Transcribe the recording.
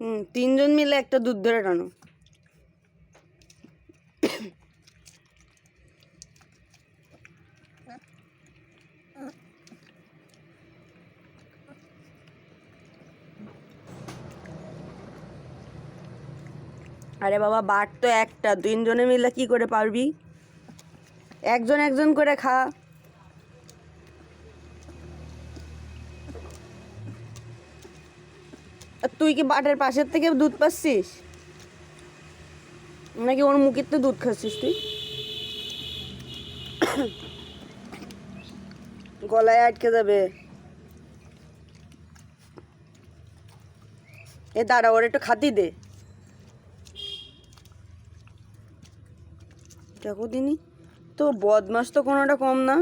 হুম, তিনজন মিলে একটা দুধ ধরে টানো। আরে বাবা বাট তো একটা। তিনজনে মিলে কি করে পারবি? একজন একজন করে খা। তুই কি বাটের পাশের থেকে দুধ পাচ্ছিস? নাকি ওর মুখের তো দুধ খাচ্ছিস তুই? গলায় আটকে যাবে। এ দাঁড়া, ওর একটু খাতি দে। দেখো দিনি তো বদমাস তো কোনোটা কম না।